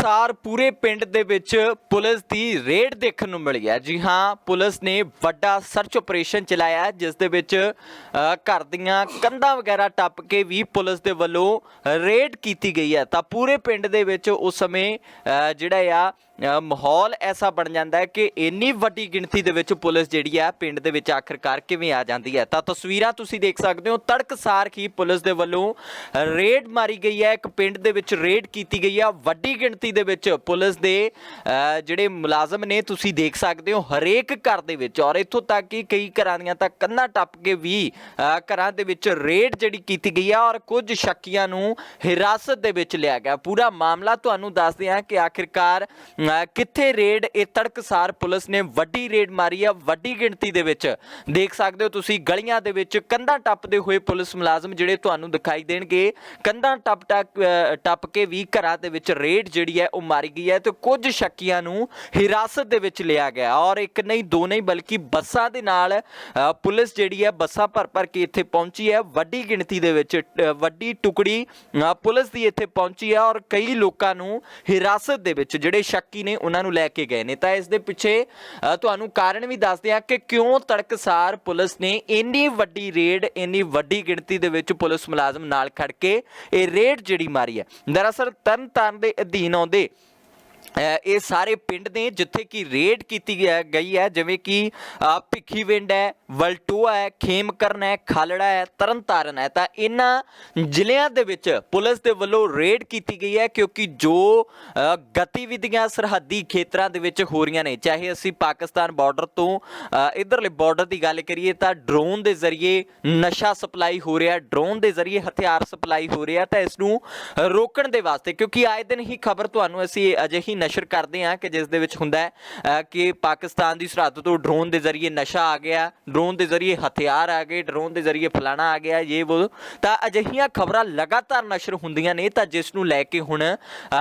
ਤੜਕਸਾਰ ਪੂਰੇ ਪਿੰਡ ਦੇ ਵਿੱਚ ਪੁਲਿਸ ਦੀ ਰੇਡ ਦੇਖਣ ਨੂੰ ਮਿਲੀ ਹੈ। ਜੀ ਹਾਂ, ਪੁਲਿਸ ਨੇ ਵੱਡਾ ਸਰਚ ਆਪਰੇਸ਼ਨ ਚਲਾਇਆ ਜਿਸ ਦੇ ਵਿੱਚ ਘਰ ਦੀਆਂ ਕੰਧਾਂ ਵਗੈਰਾ ਟੱਪ ਕੇ ਵੀ ਪੁਲਿਸ ਦੇ ਵੱਲੋਂ ਰੇਡ ਕੀਤੀ ਗਈ ਹੈ। ਤਾਂ ਪੂਰੇ ਪਿੰਡ ਦੇ ਵਿੱਚ ਉਸ ਸਮੇਂ ਜਿਹੜਾ ਆ ਮਾਹੌਲ ਐਸਾ ਬਣ ਜਾਂਦਾ ਹੈ ਕਿ ਇੰਨੀ ਵੱਡੀ ਗਿਣਤੀ ਦੇ ਵਿੱਚ ਪੁਲਿਸ ਜਿਹੜੀ ਆ ਪਿੰਡ ਦੇ ਵਿੱਚ ਆਖਰਕਾਰ ਕਿਵੇਂ ਆ ਜਾਂਦੀ ਹੈ। ਤਾਂ ਤਸਵੀਰਾਂ ਤੁਸੀਂ ਦੇਖ ਸਕਦੇ ਹੋ, ਤੜਕਸਾਰ ਹੀ ਪੁਲਿਸ ਦੇ ਵੱਲੋਂ ਰੇਡ ਮਾਰੀ ਗਈ ਹੈ। ਇੱਕ ਪਿੰਡ ਦੇ ਵਿੱਚ ਰੇਡ ਕੀਤੀ ਗਈ ਆ। ਵੱਡੀ ਗਿਣਤੀ ਦੇ ਵਿੱਚ ਪੁਲਿਸ ਦੇ ਜਿਹੜੇ ਮੁਲਾਜ਼ਮ ਨੇ ਤੁਸੀਂ ਦੇਖ ਸਕਦੇ ਹੋ ਹਰੇਕ ਘਰ ਦੇ ਵਿੱਚ। ਔਰ ਇੱਥੋਂ ਤੱਕ ਕਿ ਕਈ ਘਰਾਂ ਦੀਆਂ ਤਾਂ ਕੰਨਾਂ ਟੱਪ ਕੇ ਵੀ ਘਰਾਂ ਦੇ ਵਿੱਚ ਰੇਡ ਜਿਹੜੀ ਕੀਤੀ ਗਈ ਆ ਔਰ ਕੁਝ ਸ਼ੱਕੀਆਂ ਨੂੰ ਹਿਰਾਸਤ ਦੇ ਵਿੱਚ ਲਿਆ ਗਿਆ। ਪੂਰਾ ਮਾਮਲਾ ਤੁਹਾਨੂੰ ਦੱਸਦੇ ਹਾਂ ਕਿ ਆਖਿਰਕਾਰ ਕਿੱਥੇ ਰੇਡ ਇਹ ਤੜਕਸਾਰ ਪੁਲਿਸ ਨੇ ਵੱਡੀ ਰੇਡ ਮਾਰੀ ਆ, ਵੱਡੀ ਗਿਣਤੀ ਦੇ ਵਿੱਚ? ਦੇਖ ਸਕਦੇ ਹੋ ਤੁਸੀਂ, ਗਲੀਆਂ ਦੇ ਵਿੱਚ ਕੰਧਾਂ ਟੱਪਦੇ ਹੋਏ ਪੁਲਿਸ ਮੁਲਾਜ਼ਮ ਜਿਹੜੇ ਤੁਹਾਨੂੰ ਦਿਖਾਈ ਦੇਣਗੇ, ਕੰਧਾਂ ਟੱਪ ਟੱਪ ਕੇ ਵੀ ਘਰਾਂ ਦੇ ਵਿੱਚ ਰੇਡ ਜਿਹੜੀ ਹੈ, ਉਹ ਮਾਰੀ ਗਈ ਹੈ ਤੇ ਕੁਝ ਸ਼ੱਕੀਆਂ ਨੂੰ ਹਿਰਾਸਤ ਦੇ ਵਿੱਚ ਲਿਆ ਗਿਆ ਔਰ ਇੱਕ ਨਹੀਂ, ਦੋ ਨਹੀਂ, ਬਲਕਿ ਬੱਸਾਂ ਦੇ ਨਾਲ ਪੁਲਿਸ ਜਿਹੜੀ ਹੈ, ਬੱਸਾਂ ਭਰ ਭਰ ਕੇ ਇੱਥੇ ਪਹੁੰਚੀ ਹੈ। ਵੱਡੀ ਗਿਣਤੀ ਦੇ ਵਿੱਚ ਵੱਡੀ ਟੁਕੜੀ ਪੁਲਿਸ ਦੀ ਇੱਥੇ ਪਹੁੰਚੀ ਹੈ ਔਰ ਕਈ ਲੋਕਾਂ ਨੂੰ ਹਿਰਾਸਤ ਦੇ ਵਿੱਚ ਜਿਹੜੇ ਸ਼ੱਕੀ ਨੇ ਉਹਨਾਂ ਨੂੰ ਲੈ ਕੇ ਗਏ ਨੇ। ਤਾਂ ਇਸ ਦੇ ਪਿੱਛੇ ਅ, ਤੁਹਾਨੂੰ ਕਾਰਨ ਵੀ ਦੱਸਦੇ ਆ ਕਿ ਕਿਉਂ ਤੜਕਸਾਰ ਪੁਲਿਸ ਨੇ ਇੰਨੀ ਵੱਡੀ ਰੇਡ ਇੰਨੀ ਵੱਡੀ ਗਿਣਤੀ ਦੇ ਵਿੱਚ ਪੁਲਿਸ ਮੁਲਾਜ਼ਮ ਨਾਲ ਖੜ ਕੇ ਇਹ ਰੇਡ ਜਿਹੜੀ ਮਾਰੀ ਹੈ। ਦਰਅਸਲ ਤਰਨਤਾਰਨ ਦੇ ਅਧੀਨ ਆਉਂਦੇ ਇਹ ਸਾਰੇ ਪਿੰਡ ਨੇ ਜਿੱਥੇ ਕਿ ਰੇਡ ਕੀਤੀ ਗਈ ਹੈ ਜਿਵੇਂ ਕਿ ਭਿੱਖੀਵਿੰਡ ਹੈ ਵਲਟੂਆ ਹੈ ਖੇਮਕਰਨ ਹੈ ਖਾਲੜਾ ਹੈ ਤਰਨਤਾਰਨ ਹੈ। ਤਾਂ ਇਹਨਾਂ ਜ਼ਿਲ੍ਹਿਆਂ ਦੇ ਵਿੱਚ ਪੁਲਿਸ ਦੇ ਵੱਲੋਂ ਰੇਡ ਕੀਤੀ ਗਈ ਹੈ ਕਿਉਂਕਿ ਜੋ ਗਤੀਵਿਧੀਆਂ ਸਰਹੱਦੀ ਖੇਤਰਾਂ ਦੇ ਵਿੱਚ ਹੋ ਰਹੀਆਂ ਨੇ ਚਾਹੇ ਅਸੀਂ ਪਾਕਿਸਤਾਨ ਬਾਰਡਰ ਤੋਂ ਅ, ਇਧਰਲੇ ਬਾਰਡਰ ਦੀ ਗੱਲ ਕਰੀਏ ਤਾਂ ਡਰੋਨ ਦੇ ਜ਼ਰੀਏ ਨਸ਼ਾ ਸਪਲਾਈ ਹੋ ਰਿਹਾ ਡਰੋਨ ਦੇ ਜ਼ਰੀਏ ਹਥਿਆਰ ਸਪਲਾਈ ਹੋ ਰਿਹਾ ਤਾਂ ਇਸ ਨੂੰ ਰੋਕਣ ਦੇ ਵਾਸਤੇ ਕਿਉਂਕਿ ਆਏ ਦਿਨ ਹੀ ਖਬਰ ਤੁਹਾਨੂੰ ਅਸੀਂ ਅਜਿਹੀ ਨਸ਼ਰ ਕਰਦੇ ਹਾਂ ਕਿ ਜਿਸ ਦੇ ਵਿੱਚ ਹੁੰਦਾ ਹੈ ਕਿ ਪਾਕਿਸਤਾਨ ਦੀ ਸਰਹੱਦ ਤੋਂ ਡਰੋਨ ਦੇ ਜ਼ਰੀਏ ਨਸ਼ਾ ਆ ਗਿਆ ਡਰੋਨ ਦੇ ਜ਼ਰੀਏ ਹਥਿਆਰ ਆ ਗਏ ਡਰੋਨ ਦੇ ਜ਼ਰੀਏ ਫਲਾਣਾ ਆ ਗਿਆ, ਇਹ ਉਹ ਤਾਂ ਅਜਿਹੀਆਂ ਖਬਰਾਂ ਲਗਾਤਾਰ ਨਸ਼ਰ ਹੁੰਦੀਆਂ ਨੇ, ਤਾਂ ਜਿਸ ਨੂੰ ਲੈ ਕੇ ਹੁਣ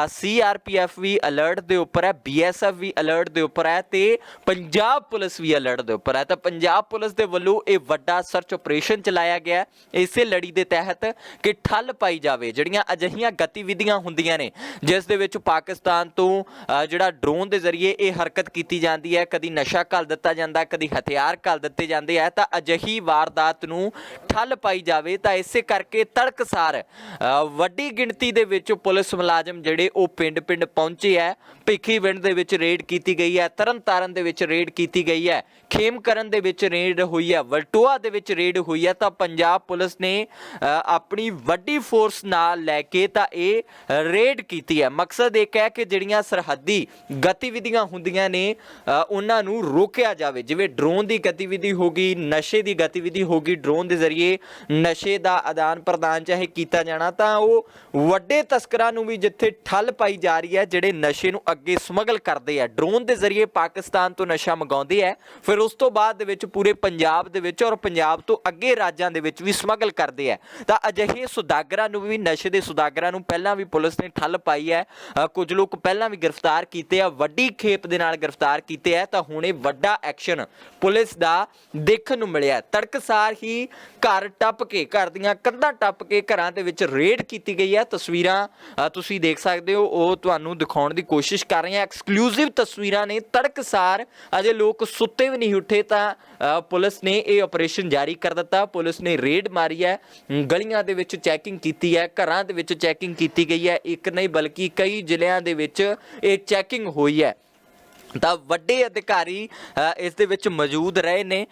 ਸੀਆਰਪੀਐਫ ਵੀ ਅਲਰਟ ਦੇ ਉੱਪਰ ਹੈ ਬੀਐਸਐਫ ਵੀ ਅਲਰਟ ਦੇ ਉੱਪਰ ਹੈ ਤੇ ਪੰਜਾਬ ਪੁਲਿਸ ਵੀ ਅਲਰਟ ਦੇ ਉੱਪਰ ਹੈ। ਤਾਂ ਪੰਜਾਬ ਪੁਲਿਸ ਦੇ ਵੱਲੋਂ ਇਹ ਵੱਡਾ ਸਰਚ ਆਪਰੇਸ਼ਨ ਚਲਾਇਆ ਗਿਆ ਇਸੇ ਲੜੀ ਦੇ ਤਹਿਤ ਕਿ ਠੱਲ ਪਾਈ ਜਾਵੇ, ਜਿਹੜੀਆਂ ਅਜਿਹੀਆਂ ਗਤੀਵਿਧੀਆਂ ਹੁੰਦੀਆਂ ਨੇ, ਜਿਸ ਦੇ ਵਿੱਚ ਪਾਕਿਸਤਾਨ ਤੋਂ ਜਿਹੜਾ ਡਰੋਨ ਦੇ ਜ਼ਰੀਏ ਇਹ ਹਰਕਤ ਕੀਤੀ ਜਾਂਦੀ ਹੈ, ਕਦੀ ਨਸ਼ਾ ਘੱਲ ਦਿੱਤਾ ਜਾਂਦਾ, ਕਦੀ ਹਥਿਆਰ ਘੱਲ ਦਿੱਤੇ ਜਾਂਦੇ ਆ, ਤਾਂ ਅਜਿਹੀ ਵਾਰਦਾਤ ਨੂੰ ਠੱਲ ਪਾਈ ਜਾਵੇ, ਤਾਂ ਇਸੇ ਕਰਕੇ ਤੜਕਸਾਰ ਵੱਡੀ ਗਿਣਤੀ ਦੇ ਵਿੱਚ ਪੁਲਿਸ ਮੁਲਾਜ਼ਮ ਜਿਹੜੇ ਉਹ ਪਿੰਡ-ਪਿੰਡ ਪਹੁੰਚੇ ਹੈ ਭਿੱਖੀਵਿੰਡ ਦੇ ਵਿੱਚ ਰੇਡ ਕੀਤੀ ਗਈ ਹੈ, ਤਰਨਤਾਰਨ ਦੇ ਵਿੱਚ ਰੇਡ ਕੀਤੀ ਗਈ ਹੈ, ਖੇਮਕਰਨ ਦੇ ਵਿੱਚ ਰੇਡ ਹੋਈ ਹੈ, ਵਲਟੋਆ ਦੇ ਵਿੱਚ ਰੇਡ ਹੋਈ ਹੈ, ਤਾਂ ਪੰਜਾਬ ਪੁਲਿਸ ਨੇ ਆਪਣੀ ਵੱਡੀ ਫੋਰਸ ਨਾਲ ਲੈ ਕੇ ਤਾਂ ਇਹ ਰੇਡ ਕੀਤੀ ਹੈ। ਮਕਸਦ ਇੱਕ ਹੈ ਕਿ ਜਿਹੜੀਆਂ ਸਰਹੱਦੀ ਗਤੀਵਿਧੀਆਂ ਹੁੰਦੀਆਂ ਨੇ ਉਹਨਾਂ ਨੂੰ ਰੋਕਿਆ ਜਾਵੇ। ਜਿਵੇਂ ਡਰੋਨ ਦੀ ਗਤੀਵਿਧੀ ਹੋ ਗਈ ਨਸ਼ੇ ਦੀ ਗਤੀਵਿਧੀ ਹੋ ਗਈ ਡਰੋਨ ਦੇ ਜ਼ਰੀਏ ਨਸ਼ੇ ਦਾ ਆਦਾਨ ਪ੍ਰਦਾਨ ਚਾਹੇ ਕੀਤਾ ਜਾਣਾ ਤਾਂ ਉਹ ਵੱਡੇ ਤਸਕਰਾਂ ਨੂੰ ਵੀ ਜਿੱਥੇ ਠੱਲ ਪਾਈ ਜਾ ਰਹੀ ਹੈ ਜਿਹੜੇ ਨਸ਼ੇ ਨੂੰ ਅੱਗੇ ਸਮਗਲ ਕਰਦੇ ਆ। ਡਰੋਨ ਦੇ ਜ਼ਰੀਏ ਪਾਕਿਸਤਾਨ ਤੋਂ ਨਸ਼ਾ ਮੰਗਾਉਂਦੇ ਆ ਫਿਰ ਉਸ ਤੋਂ ਬਾਅਦ ਦੇ ਵਿੱਚ ਪੂਰੇ ਪੰਜਾਬ ਦੇ ਵਿੱਚ ਔਰ ਪੰਜਾਬ ਤੋਂ ਅੱਗੇ ਰਾਜਾਂ ਦੇ ਵਿੱਚ ਵੀ ਸਮਗਲ ਕਰਦੇ ਆ। ਤਾਂ ਅਜਿਹੇ ਸੁਦਾਗਰਾਂ ਨੂੰ ਵੀ ਨਸ਼ੇ ਦੇ ਸੁਦਾਗਰਾਂ ਨੂੰ ਪਹਿਲਾਂ ਵੀ ਪੁਲਿਸ ਨੇ ਠੱਲ ਪਾਈ ਹੈ। ਅ, ਕੁਝ ਲੋਕ ਪਹਿਲਾਂ ਵੀ ਗ੍ਰਿਫਤਾਰ ਕੀਤੇ ਆ ਵੱਡੀ ਖੇਪ ਦੇ ਨਾਲ ਗ੍ਰਿਫਤਾਰ ਕੀਤੇ ਆ ਤਾਂ ਹੁਣ ਇਹ ਵੱਡਾ ਐਕਸ਼ਨ ਪੁਲਿਸ ਦਾ ਦੇਖਣ ਨੂੰ ਮਿਲਿਆ। ਤੜਕਸਾਰ ਹੀ ਘਰ ਟੱਪ ਕੇ ਘਰ ਦੀਆਂ ਕੰਧਾਂ ਟੱਪ ਕੇ ਘਰਾਂ ਦੇ ਵਿੱਚ ਰੇਡ ਕੀਤੀ ਗਈ ਹੈ ਤਸਵੀਰਾਂ ਤੁਸੀਂ ਦੇਖ ਸਕਦੇ ਹੋ ਉਹ ਤੁਹਾਨੂੰ ਦਿਖਾਉਣ ਦੀ ਕੋਸ਼ਿਸ਼ ਕਰ ਰਹੇ ਹਾਂ ਐਕਸਕਲੂਸਿਵ ਤਸਵੀਰਾਂ ਨੇ ਤੜਕਸਾਰ ਅਜੇ ਲੋਕ ਸੁੱਤੇ ਵੀ ਨਹੀਂ ਉੱਠੇ ਤਾਂ ਅ, ਪੁਲਿਸ ਨੇ ਇਹ ਆਪਰੇਸ਼ਨ ਜਾਰੀ ਕਰ ਦਿੱਤਾ। ਪੁਲਿਸ ਨੇ ਰੇਡ ਮਾਰੀ ਹੈ ਗਲੀਆਂ ਦੇ ਵਿੱਚ ਚੈਕਿੰਗ ਕੀਤੀ ਹੈ ਘਰਾਂ ਦੇ ਵਿੱਚ ਚੈਕਿੰਗ ਕੀਤੀ ਗਈ ਹੈ ਇੱਕ ਨਹੀਂ ਬਲਕਿ ਕਈ ਜ਼ਿਲ੍ਹਿਆਂ ਦੇ ਵਿੱਚ ਇਹ ਚੈਕਿੰਗ ਹੋਈ ਹੈ। ਤਾਂ ਵੱਡੇ ਅਧਿਕਾਰੀ ਇਸ ਦੇ ਵਿੱਚ ਮੌਜੂਦ ਰਹੇ ਨੇ।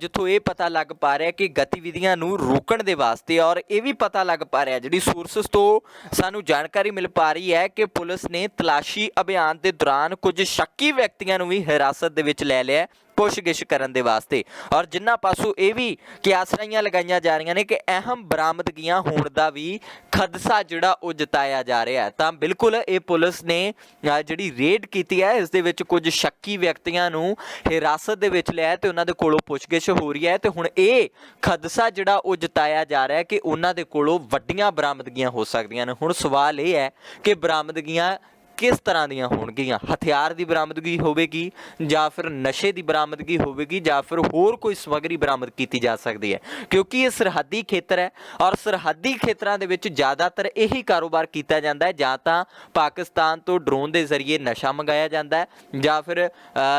ਜਿੱਥੋਂ ਇਹ ਪਤਾ ਲੱਗ ਪਾ ਰਿਹਾ ਕਿ ਗਤੀਵਿਧੀਆਂ ਨੂੰ ਰੋਕਣ ਦੇ ਵਾਸਤੇ ਔਰ ਇਹ ਵੀ ਪਤਾ ਲੱਗ ਪਾ ਰਿਹਾ, ਜਿਹੜੀ ਸੋਰਸਸ ਤੋਂ ਸਾਨੂੰ ਜਾਣਕਾਰੀ ਮਿਲ ਪਾ ਰਹੀ ਹੈ ਕਿ ਪੁਲਿਸ ਨੇ ਤਲਾਸ਼ੀ ਅਭਿਆਨ ਦੇ ਦੌਰਾਨ ਕੁਝ ਸ਼ੱਕੀ ਵਿਅਕਤੀਆਂ ਨੂੰ ਵੀ ਹਿਰਾਸਤ ਦੇ ਵਿੱਚ ਲੈ ਲਿਆ ਪੁੱਛਗਿੱਛ ਕਰਨ ਦੇ ਵਾਸਤੇ। ਔਰ ਜਿੰਨਾ ਪਾਸੋਂ ਇਹ ਵੀ ਕਿਆਸਰਾਈਆਂ ਲਗਾਈਆਂ ਜਾ ਰਹੀਆਂ ਨੇ ਕਿ ਅਹਿਮ ਬਰਾਮਦਗੀਆਂ ਹੋਣ ਦਾ ਵੀ ਖਦਸ਼ਾ ਜਿਹੜਾ ਉਹ ਜਤਾਇਆ ਜਾ ਰਿਹਾ ਹੈ। ਤਾਂ ਬਿਲਕੁਲ ਇਹ ਪੁਲਿਸ ਨੇ ਜਿਹੜੀ ਰੇਡ ਕੀਤੀ ਹੈ, ਇਸ ਦੇ ਵਿੱਚ ਕੁਝ ਸ਼ੱਕੀ ਵਿਅਕਤੀਆਂ ਨੂੰ ਹਿਰਾਸਤ ਦੇ ਵਿੱਚ ਲਿਆ ਹੈ ਤੇ ਉਹਨਾਂ ਦੇ ਕੋਲੋਂ ਪੁੱਛਗਿੱਛ ਹੋ ਰਹੀ ਹੈ। ਤੇ ਹੁਣ ਇਹ ਖਦਸ਼ਾ ਜਿਹੜਾ ਉਹ ਜਤਾਇਆ ਜਾ ਰਿਹਾ ਹੈ ਕਿ ਉਹਨਾਂ ਦੇ ਕੋਲੋਂ ਵੱਡੀਆਂ ਬਰਾਮਦਗੀਆਂ ਹੋ ਸਕਦੀਆਂ ਨੇ। ਹੁਣ ਸਵਾਲ ਇਹ ਹੈ ਕਿ ਬਰਾਮਦਗੀਆਂ ਕਿਸ ਤਰ੍ਹਾਂ ਦੀਆਂ ਹੋਣਗੀਆਂ? ਹਥਿਆਰ ਦੀ ਬਰਾਮਦਗੀ ਹੋਵੇਗੀ ਜਾਂ ਫਿਰ ਨਸ਼ੇ ਦੀ ਬਰਾਮਦਗੀ ਹੋਵੇਗੀ ਜਾਂ ਫਿਰ ਹੋਰ ਕੋਈ ਸਮੱਗਰੀ ਬਰਾਮਦ ਕੀਤੀ ਜਾ ਸਕਦੀ ਹੈ? ਕਿਉਂਕਿ ਇਹ ਸਰਹੱਦੀ ਖੇਤਰ ਹੈ ਔਰ ਸਰਹੱਦੀ ਖੇਤਰਾਂ ਦੇ ਵਿੱਚ ਜ਼ਿਆਦਾਤਰ ਇਹੀ ਕਾਰੋਬਾਰ ਕੀਤਾ ਜਾਂਦਾ ਹੈ। ਜਾਂ ਤਾਂ ਪਾਕਿਸਤਾਨ ਤੋਂ ਡਰੋਨ ਦੇ ਜ਼ਰੀਏ ਨਸ਼ਾ ਮੰਗਾਇਆ ਜਾਂਦਾ ਹੈ ਜਾਂ ਫਿਰ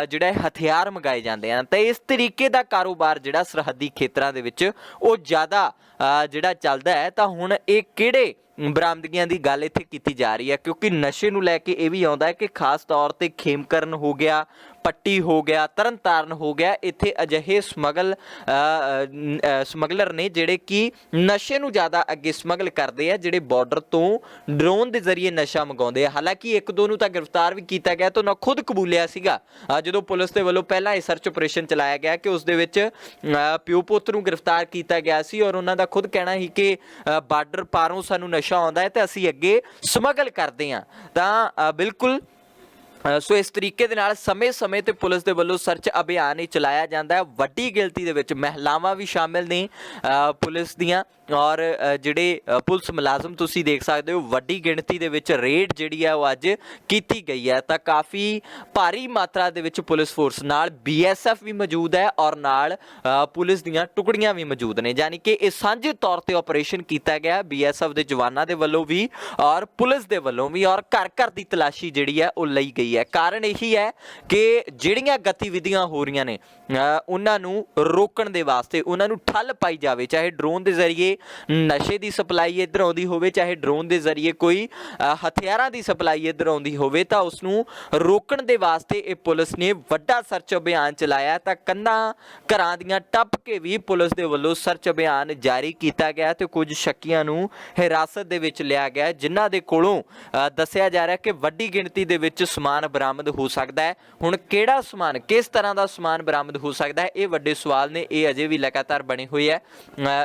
ਜਿਹੜਾ ਹਥਿਆਰ ਮੰਗਾਏ ਜਾਂਦੇ ਹਨ। ਤਾਂ ਇਸ ਤਰੀਕੇ ਦਾ ਕਾਰੋਬਾਰ ਜਿਹੜਾ ਸਰਹੱਦੀ ਖੇਤਰਾਂ ਦੇ ਵਿੱਚ ਉਹ ਜ਼ਿਆਦਾ ਜਿਹੜਾ ਚੱਲਦਾ ਹੈ, ਤਾਂ ਹੁਣ ਇਹ ਕਿਹੜੇ ਬਰਾਮਦਗੀਆਂ ਦੀ ਗੱਲ ਇੱਥੇ ਕੀਤੀ ਜਾ ਰਹੀ ਹੈ, ਕਿਉਂਕਿ ਨਸ਼ੇ ਨੂੰ ਲੈ ਕੇ ਇਹ ਵੀ ਆਉਂਦਾ ਹੈ ਕਿ ਖਾਸ ਤੌਰ ਤੇ ਖੇਮਕਰਨ ਹੋ ਗਿਆ ਪੱਟੀ ਹੋ ਗਿਆ, ਤਰਨਤਾਰਨ ਹੋ ਗਿਆ, ਇੱਥੇ ਅਜਿਹੇ ਸਮਗਲ ਸਮਗਲਰ ਨੇ ਜਿਹੜੇ ਕਿ ਨਸ਼ੇ ਨੂੰ ਜ਼ਿਆਦਾ ਅੱਗੇ ਸਮਗਲ ਕਰਦੇ ਆ, ਜਿਹੜੇ ਬਾਰਡਰ ਤੋਂ ਡਰੋਨ ਦੇ ਜ਼ਰੀਏ ਨਸ਼ਾ ਮੰਗਾਉਂਦੇ ਆ। ਹਾਲਾਂਕਿ ਇੱਕ ਦੋ ਨੂੰ ਤਾਂ ਗ੍ਰਿਫਤਾਰ ਵੀ ਕੀਤਾ ਗਿਆ ਤਾਂ ਉਹਨਾਂ ਖੁਦ ਕਬੂਲਿਆ ਸੀਗਾ। ਜਦੋਂ ਪੁਲਿਸ ਦੇ ਵੱਲੋਂ ਪਹਿਲਾਂ ਇਹ ਸਰਚ ਆਪਰੇਸ਼ਨ ਚਲਾਇਆ ਗਿਆ ਕਿ ਉਸ ਦੇ ਵਿੱਚ ਪਿਓ ਪੁੱਤ ਨੂੰ ਗ੍ਰਿਫਤਾਰ ਕੀਤਾ ਗਿਆ ਸੀ ਔਰ ਉਹਨਾਂ ਦਾ ਖੁਦ ਕਹਿਣਾ ਸੀ ਕਿ ਬਾਰਡਰ ਪਾਰੋਂ ਸਾਨੂੰ ਨਸ਼ਾ ਆਉਂਦਾ ਹੈ ਤੇ ਅਸੀਂ ਅੱਗੇ ਸਮਗਲ ਕਰਦੇ ਹਾਂ। ਤਾਂ ਬਿਲਕੁਲ ਸੋ ਇਸ ਤਰੀਕੇ ਦੇ ਨਾਲ ਸਮੇਂ-ਸਮੇਂ ਤੇ ਪੁਲਿਸ ਦੇ ਵੱਲੋਂ ਸਰਚ ਅਭਿਆਨ ਹੀ ਚਲਾਇਆ ਜਾਂਦਾ ਹੈ। ਵੱਡੀ ਗਿਣਤੀ ਦੇ ਵਿੱਚ ਮਹਿਲਾਵਾਂ ਵੀ ਸ਼ਾਮਿਲ ਨੇ ਪੁਲਿਸ ਦੀਆਂ। ਔਰ ਜਿਹੜੇ ਪੁਲਿਸ ਮੁਲਾਜ਼ਮ ਤੁਸੀਂ ਦੇਖ ਸਕਦੇ ਹੋ, ਵੱਡੀ ਗਿਣਤੀ ਦੇ ਵਿੱਚ ਰੇਡ ਜਿਹੜੀ ਹੈ ਉਹ ਅੱਜ ਕੀਤੀ ਗਈ ਹੈ। ਤਾਂ ਕਾਫੀ ਭਾਰੀ ਮਾਤਰਾ ਦੇ ਵਿੱਚ ਪੁਲਿਸ ਫੋਰਸ ਨਾਲ ਬੀਐਸਐਫ ਵੀ ਮੌਜੂਦ ਹੈ ਔਰ ਨਾਲ ਪੁਲਿਸ ਦੀਆਂ ਟੁਕੜੀਆਂ ਵੀ ਮੌਜੂਦ ਨੇ। ਯਾਨੀ ਕਿ ਇਹ ਸਾਂਝੇ ਤੌਰ ਤੇ ਆਪਰੇਸ਼ਨ ਕੀਤਾ ਗਿਆ ਬੀਐਸਐਫ ਦੇ ਜਵਾਨਾਂ ਦੇ ਵੱਲੋਂ ਵੀ ਔਰ ਪੁਲਿਸ ਦੇ ਵੱਲੋਂ ਵੀ ਔਰ ਘਰ ਘਰ ਦੀ ਤਲਾਸ਼ੀ ਜਿਹੜੀ ਹੈ ਉਹ ਲਈ ਗਈ ਹੈ। ਕਾਰਨ ਇਹੀ ਹੈ ਕਿ ਜਿਹੜੀਆਂ ਗਤੀਵਿਧੀਆਂ ਹੋ ਰਹੀਆਂ ਨੇ ਉਹਨਾਂ ਨੂੰ ਰੋਕਣ ਦੇ ਵਾਸਤੇ ਉਹਨਾਂ ਨੂੰ ਠੱਲ ਪਾਈ ਜਾਵੇ ਚਾਹੇ ਡਰੋਨ ਦੇ ਜ਼ਰੀਏ ਨਸ਼ੇ ਦੀ ਸਪਲਾਈ ਇੱਧਰ ਆਉਂਦੀ ਹੋਵੇ ਚਾਹੇ ਡਰੋਨ ਦੇ ਜ਼ਰੀਏ ਕੋਈ ਹਥਿਆਰਾਂ ਦੀ ਸਪਲਾਈ ਇੱਧਰ ਆਉਂਦੀ ਹੋਵੇ ਤਾਂ ਉਸ ਨੂੰ ਰੋਕਣ ਦੇ ਵਾਸਤੇ ਇਹ ਪੁਲਿਸ ਨੇ ਵੱਡਾ ਸਰਚ ਅਭਿਆਨ ਚਲਾਇਆ। ਤਾਂ ਕੰਨਾਂ ਘਰਾਂ ਦੀਆਂ ਟੱਪ ਕੇ ਵੀ ਪੁਲਿਸ ਦੇ ਵੱਲੋਂ ਸਰਚ ਅਭਿਆਨ ਜਾਰੀ ਕੀਤਾ ਗਿਆ ਤੇ ਕੁਝ ਸ਼ੱਕੀਆਂ ਨੂੰ ਹਿਰਾਸਤ ਦੇ ਵਿੱਚ ਲਿਆ ਗਿਆ ਜਿਨ੍ਹਾਂ ਦੇ ਕੋਲੋਂ ਅ, ਦੱਸਿਆ ਜਾ ਰਿਹਾ ਕਿ ਵੱਡੀ ਗਿਣਤੀ ਦੇ ਵਿੱਚ ਸਮਾਨ ਬਰਾਮਦ ਹੋ ਸਕਦਾ ਹੈ। ਹੁਣ ਕਿਹੜਾ ਸਮਾਨ ਕਿਸ ਤਰ੍ਹਾਂ ਦਾ ਸਮਾਨ ਬਰਾਮਦ ਹੋ ਸਕਦਾ ਹੈ? ਇਹ ਵੱਡੇ ਸਵਾਲ ਨੇ ਇਹ ਅਜੇ ਵੀ ਲਗਾਤਾਰ ਬਣੇ ਹੋਏ ਹੈ।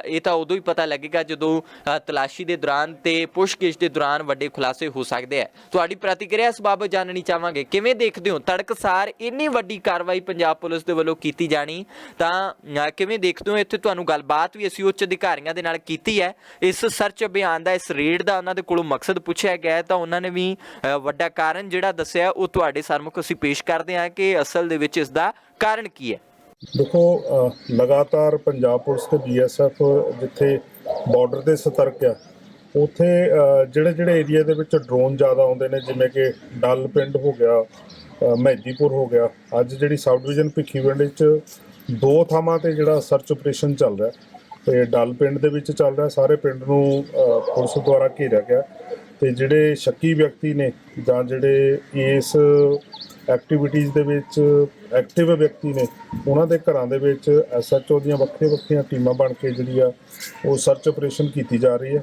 ਇਹ ਤਾਂ ਉਦੋਂ ਹੀ ਪਤਾ ਲੱਗੇਗਾ ਜਦੋਂ ਤਲਾਸ਼ੀ ਦੇ ਦੌਰਾਨ ਤੇ ਪੁੱਛਗਿੱਛ ਦੇ ਦੌਰਾਨ ਵੱਡੇ ਖੁਲਾਸੇ ਹੋ ਸਕਦੇ ਆ ਤੁਹਾਡੀ ਪ੍ਰਤੀਕਿਰਿਆ ਇਸ ਬਾਬਤ ਜਾਣਨੀ ਚਾਹਾਂਗੇ। ਕਿਵੇਂ ਦੇਖਦੇ ਹੋ? ਤੜਕਸਾਰ ਇੰਨੀ ਵੱਡੀ ਕਾਰਵਾਈ ਪੰਜਾਬ ਪੁਲਿਸ ਦੇ ਵੱਲੋਂ ਕੀਤੀ ਜਾਣੀ? ਤਾਂ ਕਿਵੇਂ ਦੇਖਦੇ ਹੋ? ਇੱਥੇ ਤੁਹਾਨੂੰ ਗੱਲਬਾਤ ਵੀ ਅਸੀਂ ਉੱਚ ਅਧਿਕਾਰੀਆਂ ਦੇ ਨਾਲ ਕੀਤੀ ਹੈ। ਇਸ ਸਰਚ ਅਭਿਆਨ ਦਾ ਇਸ ਰੇਡ ਦਾ ਉਹਨਾਂ ਦੇ ਕੋਲੋਂ ਮਕਸਦ ਪੁੱਛਿਆ ਗਿਆ ਹੈ। ਤਾਂ ਉਹਨਾਂ ਨੇ ਵੀ ਅ, ਵੱਡਾ ਕਾਰਨ ਜਿਹੜਾ ਦੱਸਿਆ ਉਹ ਤੁਹਾਡੇ ਸਾਹਮਣੇ ਅਸੀਂ ਪੇਸ਼ ਕਰਦੇ ਹਾਂ ਕਿ ਅਸਲ ਦੇ ਵਿੱਚ ਇਸ ਦਾ ਕਾਰਨ ਕੀ ਹੈ। ਦੇਖੋ ਲਗਾਤਾਰ ਪੰਜਾਬ ਪੁਲਿਸ ਤੇ ਬੀਐਸਐਫ ਜਿੱਥੇ ਬਾਰਡਰ ਤੇ ਸਤਰਕ ਆ ਉਥੇ ਜਿਹੜੇ ਜਿਹੜੇ ਏਰੀਆ ਦੇ ਵਿੱਚ ਡਰੋਨ ਜ਼ਿਆਦਾ ਆਉਂਦੇ ਨੇ ਜਿਵੇਂ ਕਿ ਡਲ ਪਿੰਡ ਹੋ ਗਿਆ ਅ, ਮਹਿਦੀਪੁਰ ਹੋ ਗਿਆ ਅੱਜ ਜਿਹੜੀ ਸਬ ਡਿਵੀਜ਼ਨ ਭਿੱਖੀਵਿੰਡ ਵਿੱਚ ਦੋ ਥਾਵਾਂ ਤੇ ਜਿਹੜਾ ਸਰਚ ਆਪਰੇਸ਼ਨ ਚੱਲ ਰਿਹਾ ਤੇ ਡੱਲ ਪਿੰਡ ਦੇ ਵਿੱਚ ਚੱਲ ਰਿਹਾ ਸਾਰੇ ਪਿੰਡ ਨੂੰ ਪੁਲਿਸ ਦੁਆਰਾ ਘੇਰਿਆ ਗਿਆ। ਤੇ ਜਿਹੜੇ ਸ਼ੱਕੀ ਵਿਅਕਤੀ ਨੇ ਜਾਂ ਜਿਹੜੇ ਇਸ ਐਕਟੀਵਿਟੀਜ਼ ਦੇ ਵਿੱਚ ਐਕਟਿਵ ਵਿਅਕਤੀ ਨੇ, ਉਹਨਾਂ ਦੇ ਘਰਾਂ ਦੇ ਵਿੱਚ ਐਸਐਚਓ ਦੀਆਂ ਵੱਖਰੀਆਂ ਵੱਖਰੀਆਂ ਟੀਮਾਂ ਬਣ ਕੇ ਜਿਹੜੀ ਆ ਉਹ ਸਰਚ ਆਪਰੇਸ਼ਨ ਕੀਤੀ ਜਾ ਰਹੀ ਹੈ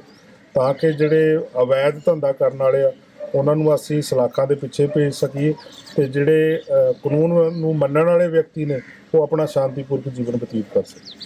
ਤਾਂ ਕਿ ਜਿਹੜੇ ਅਵੈਧ ਧੰਦਾ ਕਰਨ ਵਾਲੇ ਆ, ਉਹਨਾਂ ਨੂੰ ਅਸੀਂ ਸਲਾਖਾਂ ਦੇ ਪਿੱਛੇ ਭੇਜ ਸਕੀਏ ਤੇ ਜਿਹੜੇ ਕਾਨੂੰਨ ਨੂੰ ਮੰਨਣ ਵਾਲੇ ਵਿਅਕਤੀ ਨੇ, ਉਹ ਆਪਣਾ ਸ਼ਾਂਤੀਪੂਰਵਕ ਜੀਵਨ ਬਤੀਤ ਕਰ ਸਕਣ।